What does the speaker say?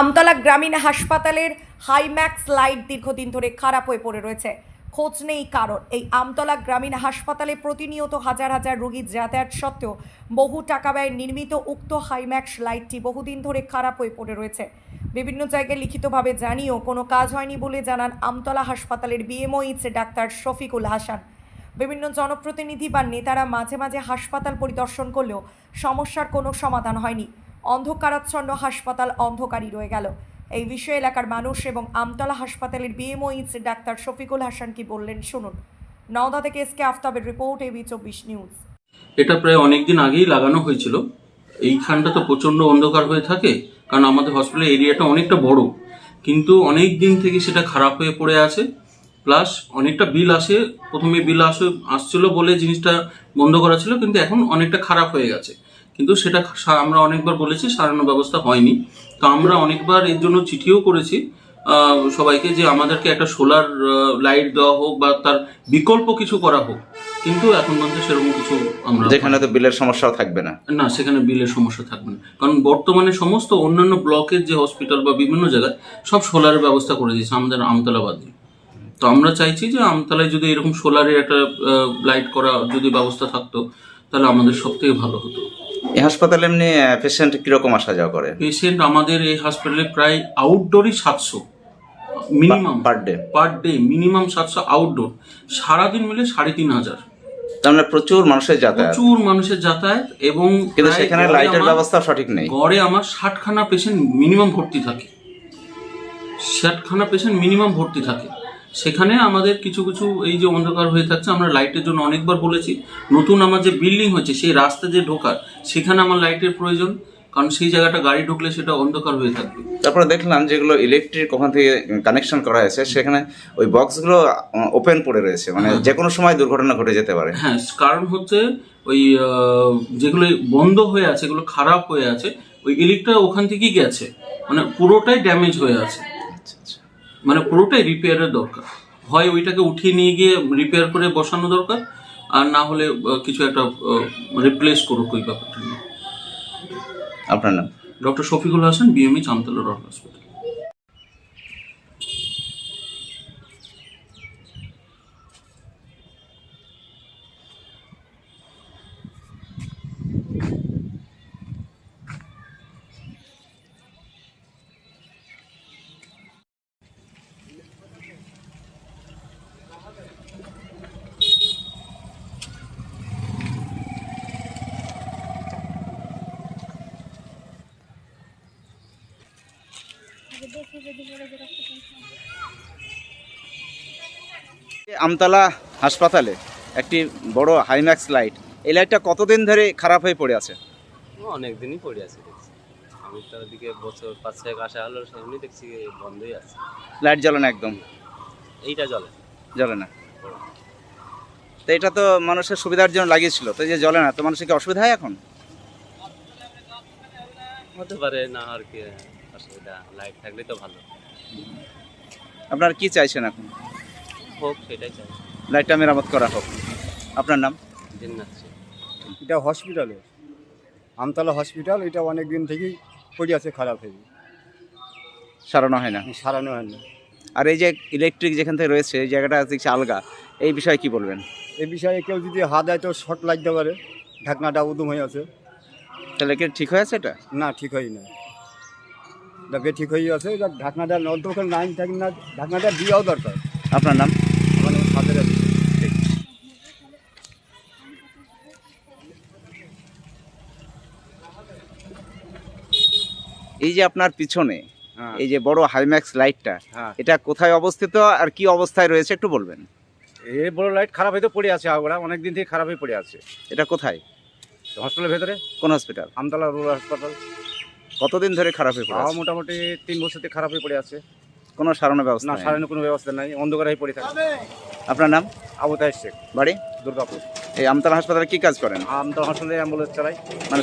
আমতলা গ্রামীণ হাসপাতালের হাইম্যাক্স লাইট দীর্ঘদিন ধরে খারাপ হয়ে পড়ে রয়েছে। খোঁজ নেই কারণ এই আমতলা গ্রামীণ হাসপাতালে প্রতিনিয়ত হাজার হাজার রোগী যাতায়াত সত্ত্বেও বহু টাকা ব্যয় নির্মিত উক্ত হাইম্যাক্স লাইটটি বহুদিন ধরে খারাপ হয়ে পড়ে রয়েছে। বিভিন্ন জায়গায় লিখিতভাবে জানিয়েও কোনো কাজ হয়নি বলে জানান আমতলা হাসপাতালের বিএমওইচ ডাক্তার শফিকুল হাসান। বিভিন্ন জনপ্রতিনিধি বা নেতারা মাঝে মাঝে হাসপাতাল পরিদর্শন করলেও সমস্যার কোনো সমাধান হয়নি। অন্ধকারাচ্ছন্ন হাসপাতাল অন্ধকারই রয়ে গেল। এই বিষয়ে এলাকার মানুষ এবং আমতলা হাসপাতালের বিএমওইচ ডাক্তার শফিকুল হাসান কি বললেন শুনুন। নওদা থেকে এসকে আফতাবের রিপোর্ট এবি চব্বিশ নিউজ। এটা প্রায় অনেক দিন আগেই লাগানো হয়েছিল। এইখানটা তো প্রচণ্ড অন্ধকার হয়ে থাকে, কারণ আমাদের হসপিটালের এরিয়াটা অনেকটা বড়। কিন্তু অনেক দিন থেকে সেটা খারাপ হয়ে পড়ে আছে। প্লাস অনেকটা বিল আসে, প্রথমে বিল আসে, আসছিল বলে জিনিসটা বন্ধ করা ছিল, কিন্তু এখন অনেকটা খারাপ হয়ে গেছে। কিন্তু সেটা আমরা অনেকবার বলেছি সারানোর ব্যবস্থা হয়নি। তো আমরা অনেকবার এর জন্য চিঠিও করেছি সবাইকে যে আমাদেরকে একটা সোলার লাইট দেওয়া হোক বা তার বিকল্প কিছু করা হোক। কিন্তু এখন পর্যন্ত সেরকম কিছু আমরা যেখানে তো বিলের সমস্যাও থাকবে না। না সেখানে বিলের সমস্যা থাকবে না। কারণ বর্তমানে সমস্ত অন্যান্য ব্লকের যে হসপিটাল বা বিভিন্ন জায়গায় সব সোলারের ব্যবস্থা করে দিয়েছে আমাদের আমতলা বাদ। তো আমরা চাইছি যে আমতলায় যদি এরকম সোলারের একটা লাইট করা যদি ব্যবস্থা থাকতো তাহলে আমাদের সব থেকে ভালো হতো। এই হাসপাতালে এমনি পেশেন্ট কীরকম আসা যাওয়া করে? পেশেন্ট আমাদের এই হাসপাতালে প্রায় আউটডোরই সাতশো minimum per day per day minimum সাতশো আউটডোর সারাদিন মিলে সাড়ে তিন হাজার। তার মানে প্রচুর মানুষের যাতায়াত। প্রচুর মানুষের যাতায়াত এবং কিন্তু সেখানে লাইটের ব্যবস্থা সঠিক নেই। গড়ে আমার ষাটখানা পেশেন্ট মিনিমাম ভর্তি থাকে। ষাটখানা পেশেন্ট মিনিমাম ভর্তি থাকে। সেখানে আমাদের কিছু কিছু এই যে অন্ধকার হয়ে থাকছে আমরা লাইটের জন্য অনেকবার বলেছি। নতুন আমার যে বিল্ডিং হচ্ছে সেই রাস্তা যে ঢোকার সেখানে আমার লাইটের প্রয়োজন। কারণ সেই জায়গাটা গাড়ি ঢুকলে সেটা অন্ধকার হয়ে থাকবে। তারপরে দেখলাম যেগুলো ইলেকট্রিক ওখান থেকে কানেকশন করা হয়েছে সেখানে ওই বক্সগুলো ওপেন পড়ে রয়েছে। মানে যে কোনো সময় দুর্ঘটনা ঘটে যেতে পারে। হ্যাঁ কারণ হচ্ছে ওই যেগুলো বন্ধ হয়ে আছে এগুলো খারাপ হয়ে আছে ওই ইলেকট্রা ওখান থেকেই গেছে। মানে পুরোটাই ড্যামেজ হয়ে আছে। মানে পুরোটাই রিপেয়ারের দরকার। হয় ওইটাকে উঠিয়ে নিয়ে গিয়ে রিপেয়ার করে বসানো দরকার আর না হলে কিছু একটা রিপ্লেস করুক ওই ব্যাপারটা নিয়ে। আপনার নাম? Doctor Shafiqul Hasan BME Chamtala rod hospital. Amtala হাসপাতালে একটি বড় হাইম্যাক্স লাইট এই লাইটটা কতদিন ধরে খারাপ হয়ে পড়ে আছে? অনেক দিনই পড়ে আছে আমি তার দিকে বছর পাঁচ ছয়েক আসা হলো সেমনি দেখছি বন্ধই আছে। লাইট জ্বলে না একদম? এইটা জলে জ্বলে না? তো এটা তো মানুষের সুবিধার জন্য লাগিয়েছিল তো যে জ্বলে না তো মানুষের কি অসুবিধা হয় এখন? হতে পারে না আর কি। অসুবিধা লাইট থাকলে তো ভালো। আপনারা কি চাইছেন এখন? হোক সেটাই চাই। লাইটটা মেরামত করা হোক। আপনার নাম? দিন যাচ্ছে এটা হসপিটালে আমতলা হসপিটাল এটা অনেক দিন থেকেই পড়ে আছে খারাপ হয়ে সারানো হয় না? সারানো হয় না আর এই যে ইলেকট্রিক যেখান থেকে রয়েছে এই জায়গাটা দেখছি আলগা। এই বিষয়ে কি বলবেন? এ বিষয়ে কেউ যদি হাত দেয় তো শর্ট লাগতে পারে। ঢাকনাটা উদুম হয়ে আছে। তাহলে কি ঠিক হয়ে আছে এটা? না ঠিক হয় না ডাকে ঠিক হয়ে আছে এটা ঢাকনাটা অন্তত নাইন থাকে না ঢাকনাটা দেওয়াও দরকার। আপনার নাম? আছে এই যে আপনার পিছনে হ্যাঁ। এই যে বড় হাইম্যাক্স লাইটটা হ্যাঁ। এটা কোথায় অবস্থিত আর কি অবস্থায় রয়েছে একটু বলবেন? এই বড় লাইট খারাপ হয়ে তো পড়ে আছে আগোড়া অনেক দিন থেকে খারাপ হয়ে পড়ে আছে। এটা কোথায়? হসপিটালের ভেতরে? কোন হসপিটাল? আমতলা রুরাল হাসপাতাল। কতদিন ধরে খারাপ হয়ে পড়ে আছে? মোটামুটি তিন বছর থেকে খারাপ হয়ে পড়ে আছে। কোনো সারানোর ব্যবস্থা না নেই। সারানোর কোনো ব্যবস্থা নাই অন্ধকার হয়ে পড়ে থাকে। আপনার নাম? আবু তাহের শেখ বাড়ি? দুর্গাপুর। এই আমতলা হাসপাতালে কি কাজ করেন? আমতলা হাসপাতালে অ্যাম্বুলেন্স চালাই। মানে